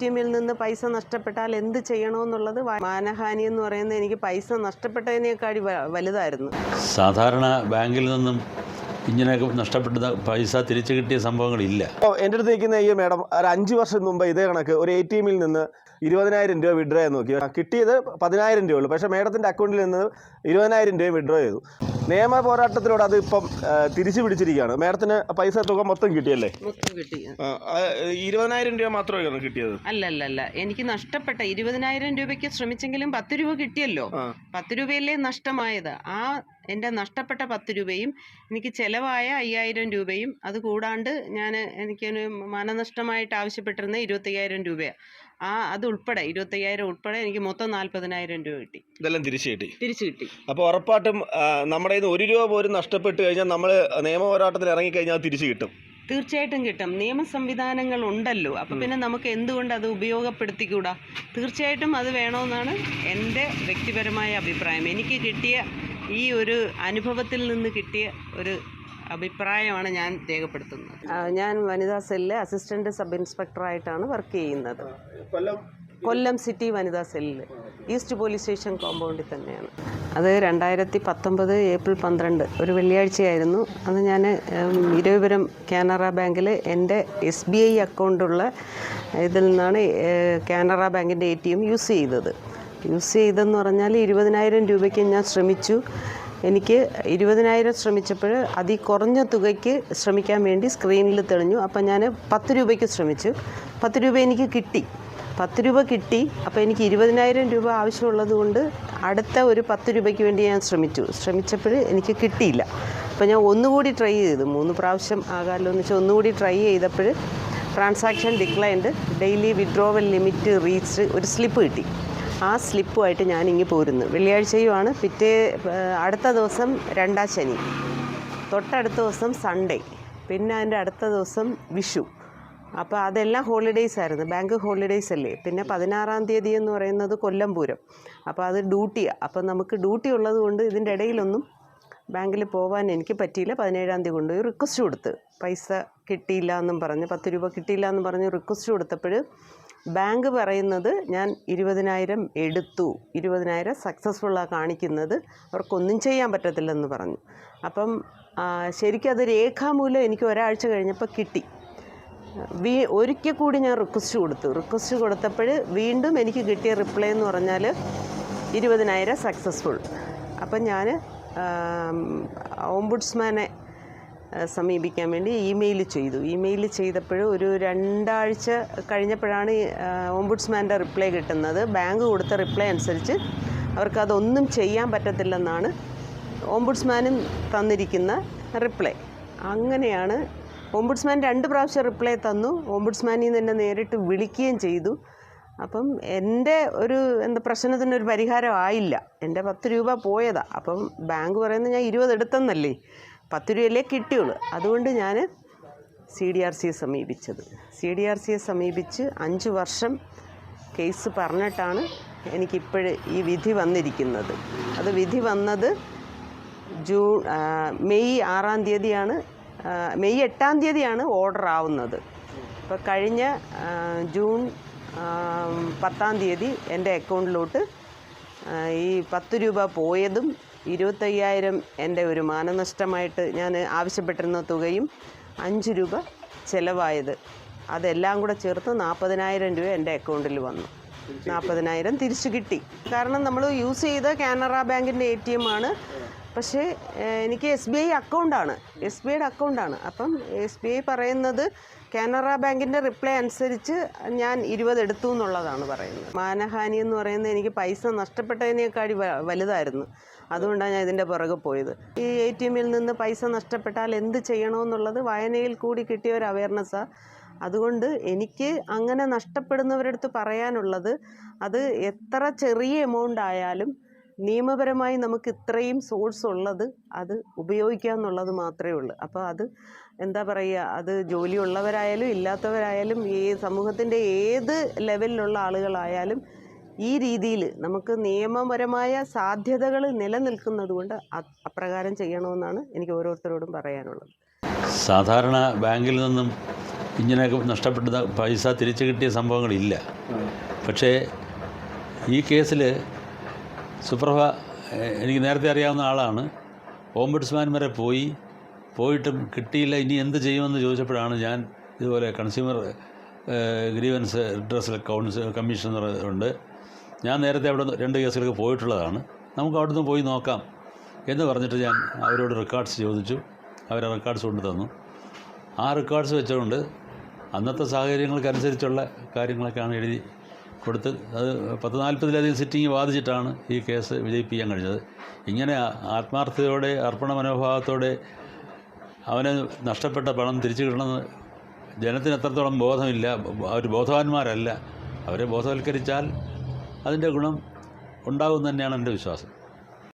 T എമ്മിൽ നിന്ന് പൈസ നഷ്ടപ്പെട്ടാൽ എന്ത് ചെയ്യണമെന്നുള്ളത് മാനഹാനി എന്ന് പറയുന്നത് എനിക്ക് പൈസ നഷ്ടപ്പെട്ടതിനേക്കാൾ വലുതായിരുന്നു. സാധാരണ ബാങ്കിൽ നിന്നും ഇങ്ങനെ നഷ്ടപ്പെട്ട പൈസ തിരിച്ചു കിട്ടിയ സംഭവങ്ങളില്ല. അപ്പോൾ എന്റെ അടുത്ത് നിൽക്കുന്ന ഈ മേഡം ഒരു അഞ്ച് വർഷം മുമ്പ് ഇതേ കണക്ക് ഒരു എ ടി എമ്മിൽ നിന്ന് ഇരുപതിനായിരം രൂപ വിഡ്രോ ചെയ്യാൻ നോക്കി. കിട്ടിയത് പതിനായിരം രൂപയുള്ളൂ ഉള്ളൂ. പക്ഷേ മേഡത്തിന്റെ അക്കൗണ്ടിൽ നിന്ന് ഇരുപതിനായിരം രൂപ വിഡ്രോ ചെയ്തു. നിയമ പോരാട്ടത്തിലൂടെ അത് ഇപ്പം തിരിച്ചു പിടിച്ചിരിക്കുകയാണ്. മേഡത്തിന് പൈസ തുക മൊത്തം കിട്ടിയല്ലേ? മൊത്തം കിട്ടി. ഇരുപതിനായിരം രൂപ മാത്രമേ കിട്ടിയത്? അല്ല അല്ല അല്ല എനിക്ക് നഷ്ടപ്പെട്ട ഇരുപതിനായിരം രൂപയ്ക്ക് ശ്രമിച്ചെങ്കിലും പത്ത് രൂപ കിട്ടിയല്ലോ. പത്ത് രൂപയല്ലേ നഷ്ടമായത്? ആ എന്റെ നഷ്ടപ്പെട്ട പത്ത് രൂപയും എനിക്ക് ചിലവായ അയ്യായിരം രൂപയും അത് കൂടാണ്ട് ഞാൻ എനിക്കൊരു മാനനഷ്ടമായിട്ട് ആവശ്യപ്പെട്ടിരുന്ന ഇരുപത്തയ്യായിരം രൂപയാണ് ആ അത് ഉൾപ്പെടെ ഇരുപത്തയ്യായിരം ഉൾപ്പെടെ എനിക്ക് മൊത്തം നാൽപ്പതിനായിരം രൂപ കിട്ടി. ഇതെല്ലാം തിരിച്ചു കിട്ടി. തിരിച്ചു കിട്ടി. അപ്പോൾ ഉറപ്പായിട്ടും നമ്മുടെ കയ്യിൽ ഒരു രൂപ പോലും നഷ്ടപ്പെട്ട് കഴിഞ്ഞാൽ നമ്മൾ നിയമ പോരാട്ടത്തിൽ ഇറങ്ങിക്കഴിഞ്ഞാൽ തിരിച്ചു കിട്ടും. തീർച്ചയായിട്ടും കിട്ടും. നിയമ സംവിധാനങ്ങൾ ഉണ്ടല്ലോ. അപ്പൊ പിന്നെ നമുക്ക് എന്തുകൊണ്ട് അത് ഉപയോഗപ്പെടുത്തിക്കൂടാ? തീർച്ചയായിട്ടും അത് വേണമെന്നാണ് എന്റെ വ്യക്തിപരമായ അഭിപ്രായം. എനിക്ക് കിട്ടിയ ഈ ഒരു അനുഭവത്തിൽ നിന്ന് കിട്ടിയ ഒരു അഭിപ്രായമാണ് ഞാൻ രേഖപ്പെടുത്തുന്നത്. ഞാൻ വനിതാ സെല്ലിലെ അസിസ്റ്റന്റ് സബ് ഇൻസ്പെക്ടറായിട്ടാണ് വർക്ക് ചെയ്യുന്നത്. കൊല്ലം കൊല്ലം സിറ്റി വനിതാ സെല്ലിൽ ഈസ്റ്റ് പോലീസ് സ്റ്റേഷൻ കോമ്പൗണ്ടിൽ തന്നെയാണ്. അത് രണ്ടായിരത്തി പത്തൊമ്പത് ഏപ്രിൽ പന്ത്രണ്ട് ഒരു വെള്ളിയാഴ്ചയായിരുന്നു. അന്ന് ഞാൻ ഇരുവരും കാനറ ബാങ്കിൽ എന്റെ എസ് ബി ഐ അക്കൗണ്ടുള്ള ഇതിൽ നിന്നാണ് കാനറ ബാങ്കിന്റെ എ ടി എം യൂസ് ചെയ്തത്. യൂസ് ചെയ്തെന്ന് പറഞ്ഞാൽ ഇരുപതിനായിരം രൂപയ്ക്ക് ഞാൻ ശ്രമിച്ചു. എനിക്ക് ഇരുപതിനായിരം ശ്രമിച്ചപ്പോൾ അതി കുറഞ്ഞ തുകയ്ക്ക് ശ്രമിക്കാൻ വേണ്ടി സ്ക്രീനിൽ തെളിഞ്ഞു. അപ്പം ഞാൻ പത്ത് രൂപയ്ക്ക് ശ്രമിച്ചു. പത്ത് രൂപ എനിക്ക് കിട്ടി. പത്ത് രൂപ കിട്ടി. അപ്പോൾ എനിക്ക് ഇരുപതിനായിരം രൂപ ആവശ്യമുള്ളത് കൊണ്ട് അടുത്ത ഒരു പത്ത് രൂപയ്ക്ക് വേണ്ടി ഞാൻ ശ്രമിച്ചു. ശ്രമിച്ചപ്പോൾ എനിക്ക് കിട്ടിയില്ല. അപ്പോൾ ഞാൻ ഒന്നുകൂടി ട്രൈ ചെയ്തു. മൂന്ന് പ്രാവശ്യം ആകാമല്ലോ എന്ന് വെച്ചാൽ ഒന്നുകൂടി ട്രൈ ചെയ്തപ്പോൾ transaction declined daily withdrawal limit reach ഒരു സ്ലിപ്പ് കിട്ടി. ആ സ്ലിപ്പുമായിട്ട് ഞാൻ ഇങ്ങ് പോരുന്നു. വെള്ളിയാഴ്ചയുമാണ്. പിറ്റേ അടുത്ത ദിവസം രണ്ടാം ശനി. തൊട്ടടുത്ത ദിവസം സൺഡേ. പിന്നെ അതിന്റെ അടുത്ത ദിവസം വിഷു. അപ്പോൾ അതെല്ലാം ഹോളിഡേയ്സ് ആയിരുന്നു. ബാങ്ക് ഹോളിഡേയ്സ് അല്ലേ? പിന്നെ പതിനാറാം തീയതി എന്ന് പറയുന്നത് കൊല്ലം പൂരം അപ്പോൾ അത് ഡ്യൂട്ടിയാണ് അപ്പോൾ നമുക്ക് ഡ്യൂട്ടി ഉള്ളത് കൊണ്ട് ഇതിന്റെ ഇടയിലൊന്നും ബാങ്കിൽ പോകാൻ എനിക്ക് പറ്റിയില്ല. പതിനേഴാം തീയതി കൊണ്ട് റിക്വസ്റ്റ് കൊടുത്ത്. പൈസ കിട്ടിയില്ല എന്നും പറഞ്ഞ് പത്ത് രൂപ കിട്ടിയില്ല എന്നും പറഞ്ഞ് റിക്വസ്റ്റ് കൊടുത്തപ്പോൾ ബാങ്ക് പറയുന്നത് ഞാൻ ഇരുപതിനായിരം എടുത്തു. ഇരുപതിനായിരം സക്സസ്ഫുള്ളാണ് കാണിക്കുന്നത്. അവർക്കൊന്നും ചെയ്യാൻ പറ്റത്തില്ലെന്ന് പറഞ്ഞു. അപ്പം ശരിക്കും അത് രേഖാമൂലം എനിക്ക് ഒരാഴ്ച കഴിഞ്ഞപ്പോൾ കിട്ടി. വീ ഒരിക്കൽ കൂടി ഞാൻ റിക്വസ്റ്റ് കൊടുത്തു. റിക്വസ്റ്റ് കൊടുത്തപ്പോൾ വീണ്ടും എനിക്ക് കിട്ടിയ റിപ്ലൈ എന്ന് പറഞ്ഞാൽ ഇരുപതിനായിരം സക്സസ്ഫുൾ അപ്പം ഞാൻ ഓംബുഡ്സ്മാനെ സമീപിക്കാൻ വേണ്ടി ഇമെയിൽ ചെയ്തു. ഇമെയിൽ ചെയ്തപ്പോൾ ഒരു രണ്ടാഴ്ച കഴിഞ്ഞപ്പോഴാണ് ഓംബുഡ്സ്മാന്റെ റിപ്ലൈ കിട്ടുന്നത്. ബാങ്ക് കൊടുത്ത റിപ്ലൈ അനുസരിച്ച് അവർക്കതൊന്നും ചെയ്യാൻ പറ്റത്തില്ലെന്നാണ് ഓംബുഡ്സ്മാനും തന്നിരിക്കുന്ന റിപ്ലൈ. അങ്ങനെയാണ് ഓംബുഡ്സ്മാൻ രണ്ട് പ്രാവശ്യം റിപ്ലൈ തന്നു. ഓംബുഡ്സ്മാനിൽ നിന്ന് എന്നെ നേരിട്ട് വിളിക്കുകയും ചെയ്തു. അപ്പം എന്റെ ഒരു എന്താ പ്രശ്നത്തിനൊരു പരിഹാരം ആയില്ല. എന്റെ പത്ത് രൂപ പോയതാണ് അപ്പം ബാങ്ക് പറയുന്നത് ഞാൻ ഇരുപത് എടുത്തെന്നല്ലേ. പത്ത് രൂപയല്ലേ കിട്ടിയുള്ളൂ. അതുകൊണ്ട് ഞാൻ സി ഡി ആർ സിയെ സമീപിച്ചത്. സി ഡി ആർ സിയെ സമീപിച്ച് അഞ്ച് വർഷം കേസ് പറഞ്ഞിട്ടാണ് എനിക്കിപ്പോഴ് ഈ വിധി വന്നിരിക്കുന്നത്. അത് വിധി വന്നത് ജൂൺ മെയ് ആറാം തീയതിയാണ് മെയ് എട്ടാം തീയതിയാണ് ഓർഡർ ആവുന്നത്. അപ്പോൾ കഴിഞ്ഞ ജൂൺ പത്താം തീയതി എന്റെ അക്കൗണ്ടിലോട്ട് ഈ പത്ത് രൂപ പോയതും ഇരുപത്തയ്യായിരം എന്റെ ഒരു മാനനഷ്ടമായിട്ട് ഞാൻ ആവശ്യപ്പെട്ടിരുന്ന തുകയും അഞ്ച് രൂപ ചിലവായത്. അതെല്ലാം കൂടെ ചേർത്ത് നാൽപ്പതിനായിരം രൂപ എന്റെ അക്കൗണ്ടിൽ വന്നു. നാൽപ്പതിനായിരം തിരിച്ചു കിട്ടി. കാരണം നമ്മൾ യൂസ് ചെയ്ത കാനറ ബാങ്കിന്റെ എ ടി എം ആണ് പക്ഷേ എനിക്ക് എസ് ബി ഐ അക്കൗണ്ടാണ് എസ് ബി ഐയുടെ അക്കൗണ്ടാണ് അപ്പം എസ് ബി ഐ പറയുന്നത് കാനറ ബാങ്കിന്റെ റിപ്ലൈ അനുസരിച്ച് ഞാൻ ഇരുപത് എടുത്തു എന്നുള്ളതാണ് പറയുന്നത്. മാനഹാനി എന്ന് പറയുന്നത് എനിക്ക് പൈസ നഷ്ടപ്പെട്ടതിനേക്കാൾ വലുതായിരുന്നു. അതുകൊണ്ടാണ് ഞാൻ ഇതിന്റെ പുറകെ പോയത്. ഈ എ ടി എമ്മിൽ നിന്ന് പൈസ നഷ്ടപ്പെട്ടാൽ എന്ത് ചെയ്യണമെന്നുള്ളത് വായനയിൽ കൂടി കിട്ടിയ ഒരു അവയർനെസ്സാണ് അതുകൊണ്ട് എനിക്ക് അങ്ങനെ നഷ്ടപ്പെടുന്നവരടുത്ത് പറയാനുള്ളത് അത് എത്ര ചെറിയ എമൗണ്ട് ആയാലും നിയമപരമായി നമുക്ക് ഇത്രയും സോഴ്സ് ഉള്ളത് അത് ഉപയോഗിക്കുക എന്നുള്ളത് മാത്രമേ ഉള്ളൂ. അപ്പോൾ അത് എന്താ പറയുക അത് ജോലിയുള്ളവരായാലും ഇല്ലാത്തവരായാലും ഈ സമൂഹത്തിന്റെ ഏത് ലെവലിലുള്ള ആളുകളായാലും ഈ രീതിയിൽ നമുക്ക് നിയമപരമായ സാധ്യതകൾ നിലനിൽക്കുന്നത് കൊണ്ട് അപ്രകാരം ചെയ്യണമെന്നാണ് എനിക്ക് ഓരോരുത്തരോടും പറയാനുള്ളത്. സാധാരണ ബാങ്കിൽ നിന്നും ഇങ്ങനെ നഷ്ടപ്പെട്ട പൈസ തിരിച്ചു കിട്ടിയ സംഭവങ്ങളില്ല. പക്ഷേ ഈ കേസിൽ സുപ്രഭ എനിക്ക് നേരത്തെ അറിയാവുന്ന ആളാണ്. ഓംബുഡ്സ്മാൻ വരെ പോയി. പോയിട്ടും കിട്ടിയില്ല. ഇനി എന്ത് ചെയ്യുമെന്ന് ചോദിച്ചപ്പോഴാണ് ഞാൻ ഇതുപോലെ consumer grievance redressal council commissioner ഉണ്ട്. ഞാൻ നേരത്തെ അവിടെ രണ്ട് കേസുകൾക്ക് പോയിട്ടുള്ളതാണ്. നമുക്ക് അവിടുന്ന് പോയി നോക്കാം എന്ന് പറഞ്ഞിട്ട് ഞാൻ അവരോട് റെക്കോർഡ്സ് ചോദിച്ചു. അവർ റെക്കോർഡ്സ് കൊണ്ട് തന്നു. ആ റെക്കോർഡ്സ് വെച്ചുകൊണ്ട് അന്നത്തെ സാഹചര്യങ്ങൾക്കനുസരിച്ചുള്ള കാര്യങ്ങളൊക്കെയാണ് എഴുതി കൊടുത്ത് അത് പത്ത് നാൽപ്പതിലധികം സിറ്റിംഗ് വാദിച്ചിട്ടാണ് ഈ കേസ് വിജയിപ്പിക്കാൻ കഴിഞ്ഞത്. ഇങ്ങനെ ആത്മാർത്ഥതയോടെ അർപ്പണ മനോഭാവത്തോടെ അവന് നഷ്ടപ്പെട്ട പണം തിരിച്ചു കിട്ടണമെന്ന് ജനത്തിന് എത്രത്തോളം ബോധമില്ല അവർ ബോധവാന്മാരല്ല അവരെ ബോധവൽക്കരിച്ചാൽ അതിന്റെ ഗുണം ഉണ്ടാകും തന്നെയാണ് എന്റെ വിശ്വാസം.